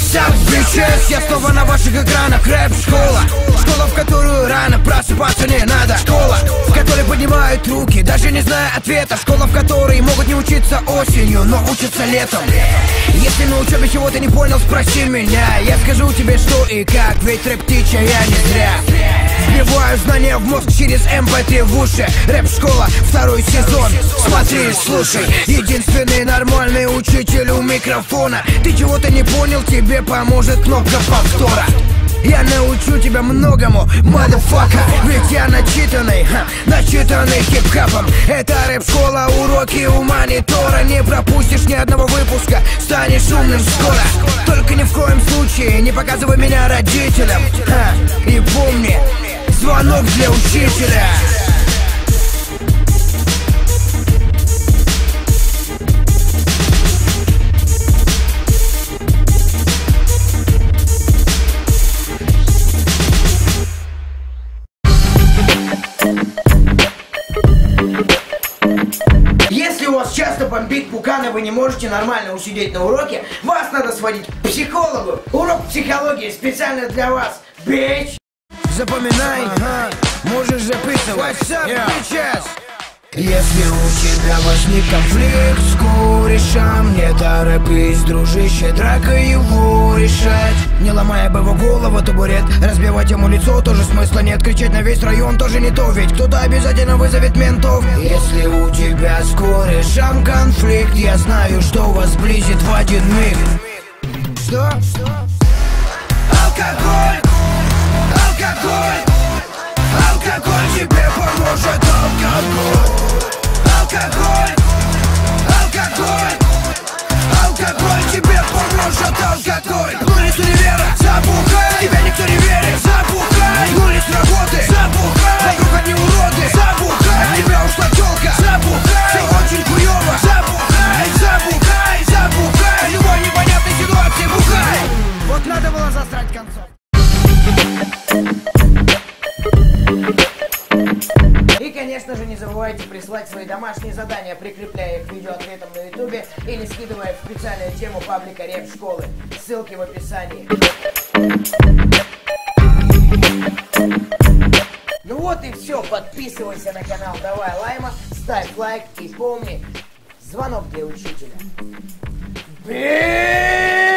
What's up, bitches? Я снова на ваших экранах. Рэп-школа Школа, в которую рано просыпаться не надо. Школа, в которой поднимают руки Даже не зная ответа. Школа, в которой могут не учиться осенью Но учатся летом. Если на учебе чего-то не понял, спроси меня. Я скажу тебе что и как Ведь рэп-тича я не зря Вбиваю знания в мозг через МП3 в уши. Рэп-школа, второй сезон. Смотри и слушай. Единственный нормальный учитель у микрофона. Ты чего-то не понял, тебе поможет кнопка повтора. Я научу тебя многому, мадефака Ведь я начитанный, ха, начитанный хип-хапом. Это рэп-школа, уроки у монитора. Не пропустишь ни одного выпуска, станешь умным скоро. Только ни в коем случае не показывай меня родителям звонок для учителя Если у вас часто бомбит пукан, вы не можете нормально усидеть на уроке, вас надо сводить к психологу. Урок психологии специально для вас, бич! Запоминай, ага. можешь записывать. What's up, Yeah. bitches? Если у тебя возник конфликт с корешем Не торопись, дружище, драка его решать Не ломая бы его голову табурет Разбивать ему лицо тоже смысла нет Кричать на весь район тоже не то Ведь кто-то обязательно вызовет ментов Если у тебя с корешем конфликт Я знаю, что вас сблизит в один миг Что? Алкоголь тебе поможет Алкоголь. Алкоголь. Алкоголь. Алкоголь тебе поможет Алкоголь. Гули с универа Забухай Тебя никто не верит. Забухай с работы. Забухай Вокруг одни уроды. Забухай От тебя ушла телка Забухай Все очень хуёво. Забухай Забухай Забухай любой непонятной ситуации бухай. Вот надо было засрать концов конечно же, не забывайте присылать свои домашние задания, прикрепляя их к видеоответам на ютубе или скидывая в специальную тему паблика Реп Школы. Ссылки в описании. Ну вот и все, подписывайся на канал Давай Лайма, ставь лайк и помни, звонок для учителя. Бей!